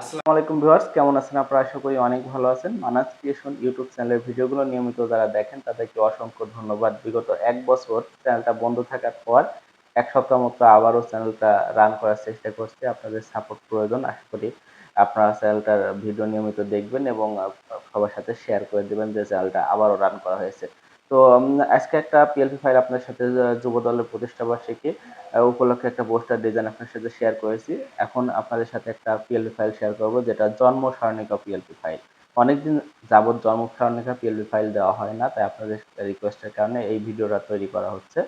আসসালামু আলাইকুম ভিউয়ার্স, কেমন আছেন আপনারা? আশা করি অনেক ভালো আছেন। মানাস ক্রিয়েশন ইউটিউব চ্যানেলের ভিডিওগুলো নিয়মিত যারা দেখেন, তাদেরকে অসংখ্য ধন্যবাদ। বিগত এক বছর চ্যানেলটা বন্ধ থাকার পর এক সপ্তাহ মতো আবারও চ্যানেলটা রান করার চেষ্টা করছে। আপনাদের সাপোর্ট প্রয়োজন, আশা করি আপনারা চ্যানেলটার ভিডিও নিয়মিত দেখবেন এবং সবার সাথে শেয়ার করে দেবেন যে চ্যানেলটা আবারও রান করা হয়েছে। তো আজকে একটা পিএলপি ফাইল আপনার সাথে যুব দলের প্রতিষ্ঠা বার্ষিকী উপলক্ষে একটা পোস্টার ডিজাইন আপনার সাথে শেয়ার করেছি। এখন আপনাদের সাথে একটা পিএলপি ফাইল শেয়ার করব, যেটা জন্ম সারণিকা পিএলপি ফাইল অনেকদিন যাবত জন্ম সারণিকা পিএলপি ফাইল দেওয়া হয় না, তাই আপনাদের রিকোয়েস্টের কারণে এই ভিডিওটা তৈরি করা হচ্ছে।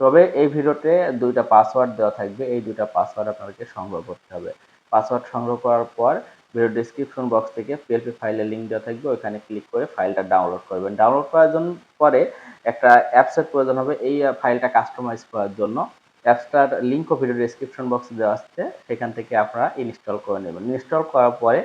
তবে এই ভিডিওতে দুইটা পাসওয়ার্ড দেওয়া থাকবে, এই দুইটা পাসওয়ার্ড আপনাদেরকে সংগ্রহ করতে হবে। পাসওয়ার্ড সংগ্রহ করার পর ভিডিও ডিসক্রিপশন বক্স থেকে পিএলপি ফাইলের লিঙ্ক দেওয়া থাকবে। ওখানে ক্লিক করে ফাইলটা ডাউনলোড করবেন। ডাউনলোড করার জন্য পরে একটা অ্যাপসের প্রয়োজন হবে। এই ফাইলটা কাস্টমাইজ করার জন্য অ্যাপসটার লিঙ্কও ভিডিও ডিসক্রিপশন বক্সে দেওয়া আছে। সেখান থেকে আপনারা ইনস্টল করে নেবেন। ইনস্টল করার পরে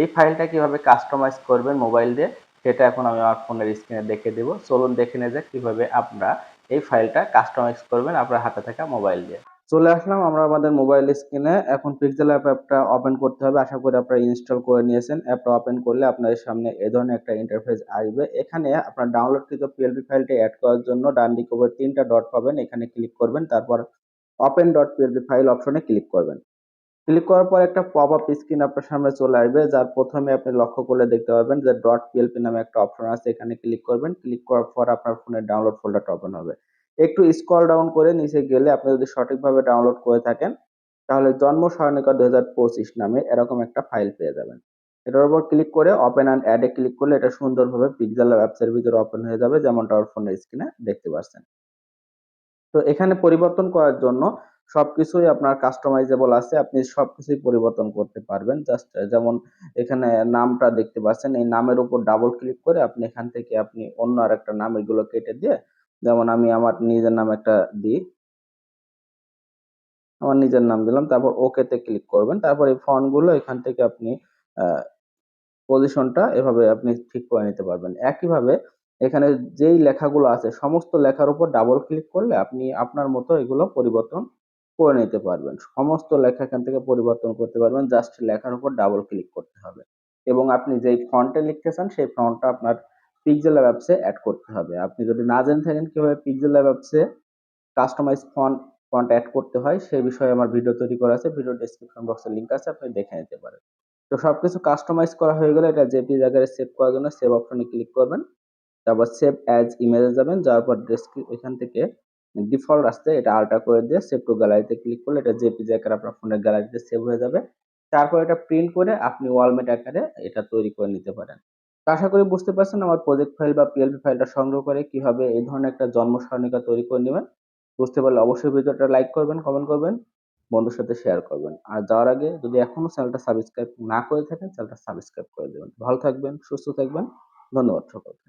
এই ফাইলটা কীভাবে কাস্টমাইজ করবেন মোবাইল দিয়ে, সেটা এখন আমি আমার ফোনের স্ক্রিনে দেখে দেবো। চলুন দেখে নিয়ে যাক কীভাবে আপনারা এই ফাইলটা কাস্টমাইজ করবেন আপনার হাতে থাকা মোবাইল দিয়ে। চলে আসলাম আমরা আমাদের মোবাইল স্ক্রিনে এখন পিক্সেল অ্যাপ অ্যাপটা ওপেন করতে হবে। আশা করি আপনারা ইনস্টল করে নিয়েছেন। অ্যাপটা ওপেন করলে আপনাদের সামনে এই ধরনের একটা ইন্টারফেস আসবে। এখানে আপনার ডাউনলোডকৃত পিএলপি ফাইলটি অ্যাড করার জন্য ডান দিকে উপরে তিনটা ডট পাবেন। এখানে ক্লিক করবেন। তারপর ওপেন ডট পিএলপি ফাইল অপশনে ক্লিক করবেন। ক্লিক করার পর একটা পপ আপ স্ক্রিন আপনার সামনে চলে আসবে, যার প্রথমে আপনি লক্ষ্য করলে দেখতে পাবেন যে ডট পিএলপি নামে একটা অপশন আছে। এখানে ক্লিক করবেন। ক্লিক করার পর আপনার ফোনের ডাউনলোড ফোল্ডারটা ওপেন হবে। একটু স্ক্রল ডাউন করে নিচে গেলে আপনি যদি সঠিকভাবে ডাউনলোড করে থাকেন, তাহলে জন্ম সহায়িকা দু হাজার পঁচিশ নামে এরকম একটা ফাইল পেয়ে যাবেন। এটার উপর ক্লিক করে ওপেন অ্যান্ড অ্যাডে ক্লিক করলে এটা সুন্দরভাবে পিক্সেল অ্যাপসের ভিতরে ওপেন হয়ে যাবে, যেমনটা আমার ফোনের স্ক্রিনে দেখতে পাচ্ছেন। তো এখানে পরিবর্তন করার জন্য সবকিছুই আপনার কাস্টমাইজেবল আছে, আপনি সবকিছুই পরিবর্তন করতে পারবেন। জাস্ট যেমন এখানে নামটা দেখতে পাচ্ছেন, এই নামের উপর ডাবল ক্লিক করে আপনি এখান থেকে আপনি অন্য আরেকটা নাম এগুলো কেটে দিয়ে যেমন আমি আমার নিজের নাম একটা দিই। আমার নিজের নাম দিলাম, তারপর ওকে তে ক্লিক করবেন। তারপর এই ফন্টগুলো এখান থেকে আপনি পজিশনটা এভাবে আপনি ঠিক করে নিতে পারবেন। একইভাবে এখানে যেই লেখাগুলো আছে, সমস্ত লেখার উপর ডাবল ক্লিক করলে আপনি আপনার মতো এগুলো পরিবর্তন করে নিতে পারবেন। সমস্ত লেখা এখান থেকে পরিবর্তন করতে পারবেন জাস্ট লেখার উপর ডাবল ক্লিক করতে হবে। এবং আপনি যেই ফন্টে লিখতে চান সেই ফন্টটা আপনার পিক্সেল ল্যাব অ্যাপসে অ্যাড করতে হবে। আপনি যদি না জেনে থাকেন কীভাবে পিক্সেল ল্যাব অ্যাপসে কাস্টমাইজ ফন্ট ফন্ট অ্যাড করতে হয় সেই বিষয়ে আমার ভিডিও তৈরি করা আছে। ভিডিও ডেসক্রিপশন বক্সে লিংক আছে, আপনি দেখে নিতে পারেন। তো সবকিছু কাস্টমাইজ করা হয়ে গেলে এটা জেপি জায়গায় সেভ করার জন্য সেভ অপশনে ক্লিক করবেন। তারপর সেভ অ্যাজ ইমেজে যাবেন, যাওয়ার পর ডেসক্রিপ এখান থেকে ডিফল্ট আসছে, এটা আলটা করে দিয়ে সেভ টু গ্যালারিতে ক্লিক করলে এটা জেপি আকারে আপনার ফোনের গ্যালারিতে সেভ হয়ে যাবে। তারপর এটা প্রিন্ট করে আপনি ওয়ালমেট আকারে এটা তৈরি করে নিতে পারেন। আশা করি বুঝতে পারছেন আমার প্রজেক্ট ফাইল বা পিএলপি ফাইলটা সংগ্রহ করে কীভাবে এই ধরনের একটা জন্ম সারণিকা তৈরি করে নেবেন। বুঝতে পারলে অবশ্যই ভিডিওটা লাইক করবেন কমেন্ট করবেন, বন্ধুর সাথে শেয়ার করবেন। আর যাওয়ার আগে যদি এখনও চ্যানেলটা সাবস্ক্রাইব না করে থাকেন চ্যানেলটা সাবস্ক্রাইব করে দেবেন। ভালো থাকবেন, সুস্থ থাকবেন। ধন্যবাদ সকলকে।